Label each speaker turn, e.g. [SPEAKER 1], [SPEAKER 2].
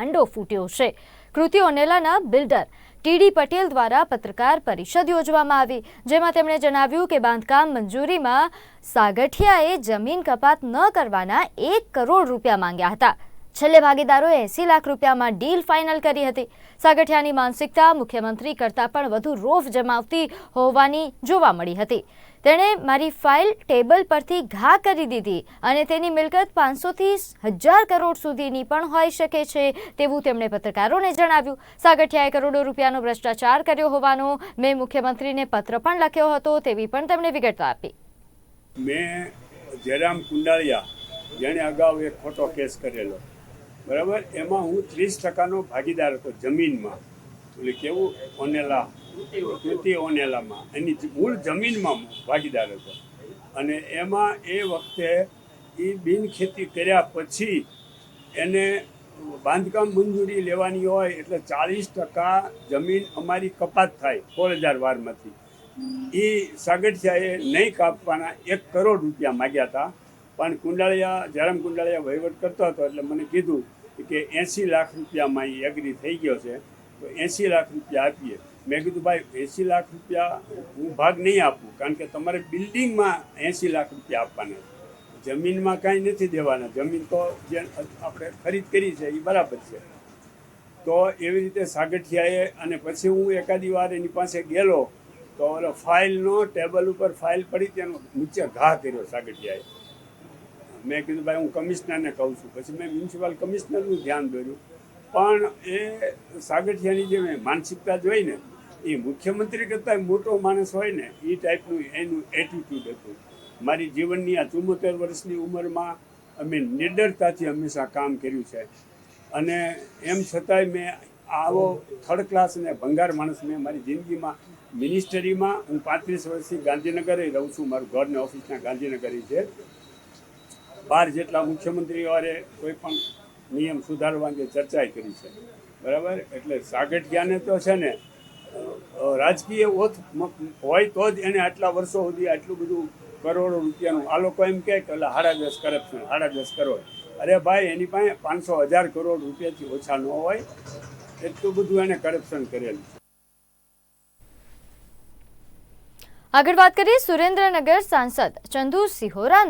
[SPEAKER 1] ભાંડો ફૂટ્યો છે. કૃતિ ઓનેલાના બિલ્ડર ટીડી પટેલ દ્વારા પત્રકાર પરિષદ યોજવામાં આવી, જેમાં તેમણે જણાવ્યું કે બાંધકામ મંજૂરીમાં સાગઠિયાએ જમીન કપાત ન કરવાના એક કરોડ રૂપિયા માંગ્યા હતા. છેલ્લે ભાગીદારોએ એસી લાખ રૂપિયામાં ડીલ ફાઇનલ કરી હતી. સાગઠિયાની માનસિકતા મુખ્યમંત્રી કરતાં પણ વધુ રોફ જમાવતી હોવાની જોવા મળી હતી. તેણે મારી ફાઇલ ટેબલ પરથી ઘા કરી દીધી અને તેની મિલકત પાંચસોથી હજાર કરોડ સુધીની પણ હોઈ શકે છે તેવું તેમણે પત્રકારોને જણાવ્યું. સાગઠિયાએ કરોડો રૂપિયાનો ભ્રષ્ટાચાર કર્યો હોવાનો મેં મુખ્યમંત્રીને પત્ર પણ લખ્યો હતો તેવી પણ તેમણે વિગતો આપી.
[SPEAKER 2] મેં જયરામ કુંડાળિયા, જેણે અગાઉ એક ખોટો કેસ કરેલો. બરાબર? એમાં હું ત્રીસ ટકાનો ભાગીદાર હતો જમીનમાં. એટલે કેવું? ઓનેલા. કૃતિ ઓનેલામાં. એની મૂળ જમીનમાં ભાગીદાર હતો. અને એમાં એ વખતે એ બિન ખેતી કર્યા પછી એને બાંધકામ મંજૂરી લેવાની હોય એટલે ચાલીસ ટકા જમીન અમારી કપાત થાય સોળ હજાર વારમાંથી. એ સાગઠિયાએ નહીં કાપવાના એક કરોડ રૂપિયા માગ્યા હતા. પણ કુંડાળિયા, જયરામ કુંડાળિયા વહીવટ કરતો હતો એટલે મને કીધું કે એંસી લાખ રૂપિયામાં એ એગ્રી થઈ ગયો છે, તો એંસી લાખ રૂપિયા આપીએ. મેં કીધું, ભાઈ, એંસી લાખ રૂપિયા હું ભાગ નહીં આપું, કારણ કે તમારે બિલ્ડિંગમાં એંસી લાખ રૂપિયા આપવાના જમીનમાં કાંઈ નથી દેવાના, જમીન તો જે આપણે ખરીદ કરી છે એ બરાબર છે. તો એવી રીતે સાગઠિયાએ અને પછી હું એકાદી વાર એની પાસે ગયેલો, તો ફાઇલનો ટેબલ ઉપર ફાઇલ પડી, તેનો નીચે ઘા કર્યો સાગઠિયાએ. મેં કીધું, ભાઈ, હું કમિશનરને કહું છું. પછી મેં મ્યુનિસિપલ કમિશનરનું ધ્યાન દોર્યું. પણ એ સાગઠિયાની જે મેં માનસિકતા જોઈ ને, એ મુખ્યમંત્રી કરતાં મોટો માણસ હોય ને, એ ટાઈપનું એનું એટીટ્યૂડ હતું. મારી જીવનની આ ચુમ્મોતેર વર્ષની ઉંમરમાં અમે નિડરતાથી હંમેશા કામ કર્યું છે. અને એમ છતાંય મેં આવો થર્ડ ક્લાસ અને ભંગાર માણસ મેં મારી જિંદગીમાં મિનિસ્ટરીમાં હું પાંત્રીસ વર્ષથી ગાંધીનગરે રહું છું. મારું ઘર ને ઓફિસના ગાંધીનગર છે. બાર જેટલા મુખ્યમંત્રીઓએ કોઈ પણ નિયમ સુધારવા અંગે ચર્ચા કરી છે. બરાબર? એટલે સાગઠિયાને તો છે ને રાજકીય ઓથ હોય તો જ એને આટલા વર્ષો સુધી આટલું બધું કરોડો રૂપિયાનું, આ લોકો એમ કહે કે હાડા દસ કરપ્શન, હાડા દસ કરોડ. અરે ભાઈ, એની પાસે પાંચસો હજાર કરોડ રૂપિયાથી ઓછા ન હોય. એટલું બધું એને કરપ્શન કરેલું
[SPEAKER 1] આગળ વાત કરીએ સુરેન્દ્રનગર સાંસદ ચંદુ સિહોરા